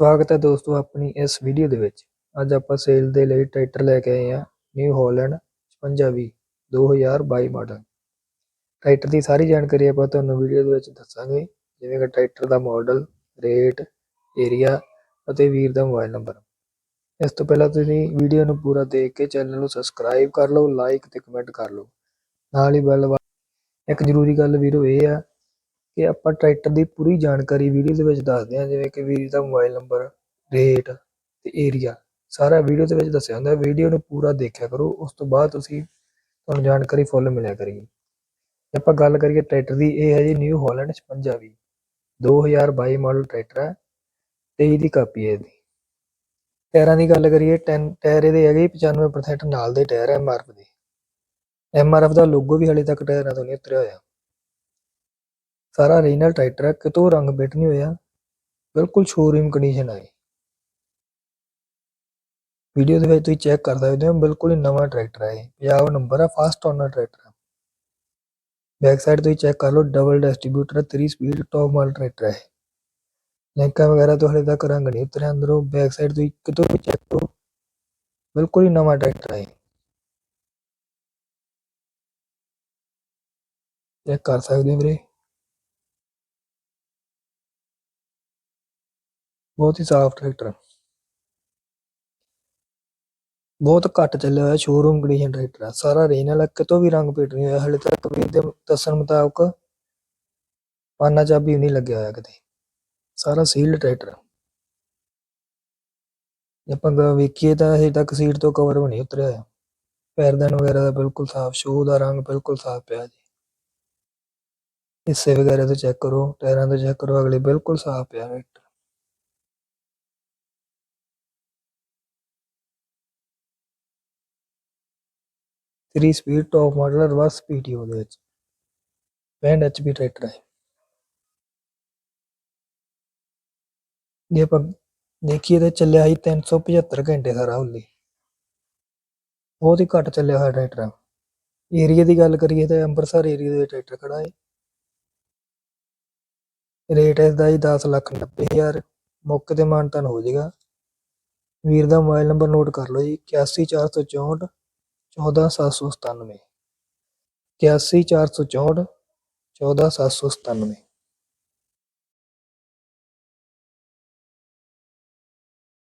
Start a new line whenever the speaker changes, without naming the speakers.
ਸਵਾਗਤ ਹੈ ਦੋਸਤੋ ਆਪਣੀ ਇਸ ਵੀਡੀਓ ਦੇ ਵਿੱਚ। ਅੱਜ ਆਪਾਂ ਸੇਲ ਦੇ ਲਈ ਟਰੈਕਟਰ ਲੈ ਕੇ ਆਏ ਹਾਂ ਨਿਊ ਹਾਲੈਂਡ 5520 2022 ਮਾਡਲ ਟਰੈਕਟਰ ਦੀ ਸਾਰੀ ਜਾਣਕਾਰੀ ਆਪਾਂ ਤੁਹਾਨੂੰ ਵੀਡੀਓ ਦੇ ਵਿੱਚ ਦੱਸਾਂਗੇ, ਜਿਵੇਂ ਕਿ ਟਰੈਕਟਰ ਦਾ ਮਾਡਲ ਰੇਟ ਏਰੀਆ ਅਤੇ ਵੀਰ ਦਾ ਮੋਬਾਈਲ ਨੰਬਰ ਇਸ ਤੋਂ ਪਹਿਲਾਂ ਤੁਸੀਂ ਵੀਡੀਓ ਨੂੰ ਪੂਰਾ ਦੇਖ ਕੇ ਚੈਨਲ ਨੂੰ ਸਬਸਕ੍ਰਾਈਬ ਕਰ ਲਓ ਲਾਈਕ ਤੇ ਕਮੈਂਟ ਕਰ ਲਓ। ਨਾਲ ਹੀ ਬੈਲ ਇੱਕ ਜ਼ਰੂਰੀ ਗੱਲ ਵੀਰੋ ਇਹ ਆ ਕਿ ਆਪਾਂ ਟਰੈਕਟਰ ਦੀ ਪੂਰੀ ਜਾਣਕਾਰੀ ਵੀਡੀਓ ਦੇ ਵਿੱਚ ਦੱਸਦੇ ਹਾਂ, ਜਿਵੇਂ ਕਿ ਵੀਰ ਦਾ ਮੋਬਾਈਲ ਨੰਬਰ ਰੇਟ ਤੇ ਏਰੀਆ ਸਾਰਾ ਵੀਡੀਓ ਦੇ ਵਿੱਚ ਦੱਸਿਆ ਹੁੰਦਾ। ਵੀਡੀਓ ਨੂੰ ਪੂਰਾ ਦੇਖਿਆ ਕਰੋ, ਉਸ ਤੋਂ ਬਾਅਦ ਤੁਸੀਂ ਤੁਹਾਨੂੰ ਜਾਣਕਾਰੀ ਫੁੱਲ ਮਿਲਿਆ ਕਰੇਗੀ। ਜੇ ਆਪਾਂ ਗੱਲ ਕਰੀਏ ਟਰੈਕਟਰ ਦੀ, ਇਹ ਹੈ ਜੀ ਨਿਊ ਹਾਲੈਂਡ 56 2022 ਮਾਡਲ ਟਰੈਕਟਰ ਹੈ 23 ਦੀ ਕਾਪੀ ਹੈ ਇਹਦੀ। ਟਾਇਰਾਂ ਦੀ ਗੱਲ ਕਰੀਏ 10 ਟਾਇਰ ਇਹਦੇ ਹੈਗੇ 95% ਨਾਲ ਦੇ ਟਾਇਰ ਐਮਆਰਐਫ ਦੇ। ਐਮਆਰਐਫ ਦਾ ਲੋਗੋ ਵੀ ਹਲੇ ਤੱਕ ਟਾਇਰਾਂ ਤੋਂ ਨਹੀਂ ਉਤਰਿਆ ਹੋਇਆ। ਸਾਰਾ ਰੀਨਲ ਟਰੈਕਟਰ ਹੈ, ਕਿਤੋਂ ਰੰਗ ਬਿਟ ਨਹੀਂ ਹੋਇਆ। ਬਿਲਕੁਲ ਸ਼ੋਰੂਮ ਕੰਡੀਸ਼ਨ ਹੈ ਵੀਡੀਓ ਦੇ ਵਿੱਚ ਤੁਸੀਂ ਚੈੱਕ ਕਰ ਸਕਦੇ ਹੋ, ਬਿਲਕੁਲ ਹੀ ਨਵਾਂ ਟਰੈਕਟਰ ਹੈ ਇਹ। ਪੰਜਾਬ ਨੰਬਰ ਹੈ ਫਾਸਟ ਓਨਰ ਟਰੈਕਟਰ ਹੈ ਬੈਕ ਸਾਈਡ ਤੁਸੀਂ ਚੈੱਕ ਕਰ ਲਓ double distributor 3 speed top model tractor ਹੈ ਲੈਂਕਾਂ ਵਗੈਰਾ ਤੋਂ ਹਲੇ ਤੱਕ ਰੰਗ ਨਹੀਂ ਉਤਰਿਆ ਅੰਦਰੋਂ ਬੈਕ ਸਾਈਡ ਤੁਸੀਂ ਕਿਤੋਂ ਵੀ ਚੈੱਕ ਕਰੋ, ਬਿਲਕੁਲ ਹੀ ਨਵਾਂ ਟਰੈਕਟਰ ਹੈ ਚੈੱਕ ਕਰ ਸਕਦੇ ਹੋ ਵੀਰੇ। ਬਹੁਤ ਹੀ ਸਾਫ਼ ਟਰੈਕਟਰ ਬਹੁਤ ਘੱਟ ਚੱਲਿਆ ਹੋਇਆ ਸ਼ੋਰੂਮ ਕੰਡੀਸ਼ਨ ਟਰੈਕਟਰ ਹੈ ਸਾਰਾ ਰੀਨਲ ਹੈ ਕਿਤੋਂ ਵੀ ਰੰਗ ਪੇਟ ਨਹੀਂ ਹੋਇਆ, ਹਲੇ ਤੱਕ ਵੀਰ ਦੇ ਦੱਸਣ ਮੁਤਾਬਕ ਪਾਨਾ ਚਾਬੀ ਨਹੀਂ ਲੱਗਿਆ ਹੋਇਆ ਕਿਤੇ। ਸਾਰਾ ਸੀਲਡ ਟਰੈਕਟਰ ਆਪਾਂ ਵੇਖੀਏ ਤਾਂ ਹਜੇ ਤੱਕ ਸੀਟ ਤੋਂ ਕਵਰ ਵੀ ਨਹੀਂ ਉਤਰਿਆ ਹੋਇਆ। ਪੈਰਦਾਨ ਵਗੈਰਾ ਦਾ ਬਿਲਕੁਲ ਸਾਫ਼ ਸ਼ੋਅ ਦਾ ਰੰਗ ਬਿਲਕੁਲ ਸਾਫ਼ ਪਿਆ ਜੀ। ਹਿੱਸੇ ਵਗੈਰਾ ਤੋਂ ਚੈੱਕ ਕਰੋ, ਟਾਇਰਾਂ ਤੋਂ ਚੈੱਕ ਕਰੋ, ਅਗਲੇ ਬਿਲਕੁਲ ਸਾਫ਼ ਪਿਆ tractor. Three speed top model reverse PTO ਦੇ ਵਿੱਚ। 65 ਐਚਪੀ ਟਰੈਕਟਰ ਹੈ। ਜੇ ਆਪਾਂ ਦੇਖੀਏ ਤਾਂ ਚੱਲਿਆ ਸੀ 375 ਘੰਟੇ ਸਾਰਾ ਹੁੱਲੀ ਬਹੁਤ ਹੀ ਘੱਟ ਚੱਲਿਆ ਹੋਇਆ ਟਰੈਕਟਰ ਹੈ ਏਰੀਆ ਦੀ ਗੱਲ ਕਰੀਏ ਤਾਂ ਅੰਮ੍ਰਿਤਸਰ ਏਰੀਆ ਦੇ ਟਰੈਕਟਰ ਖੜਾ ਹੈ। ਰੇਟ ਇਸ ਦਾ ਹੀ 10 ਲੱਖ 90 ਹਜ਼ਾਰ, ਮੌਕੇ ਤੇ ਮਾਨਤਨ ਹੋ ਜਾਏਗਾ। ਵੀਰ ਦਾ ਮੋਬਾਈਲ ਨੰਬਰ ਨੋਟ ਕਰ ਲਓ ਜੀ 81464 14797 81464 14797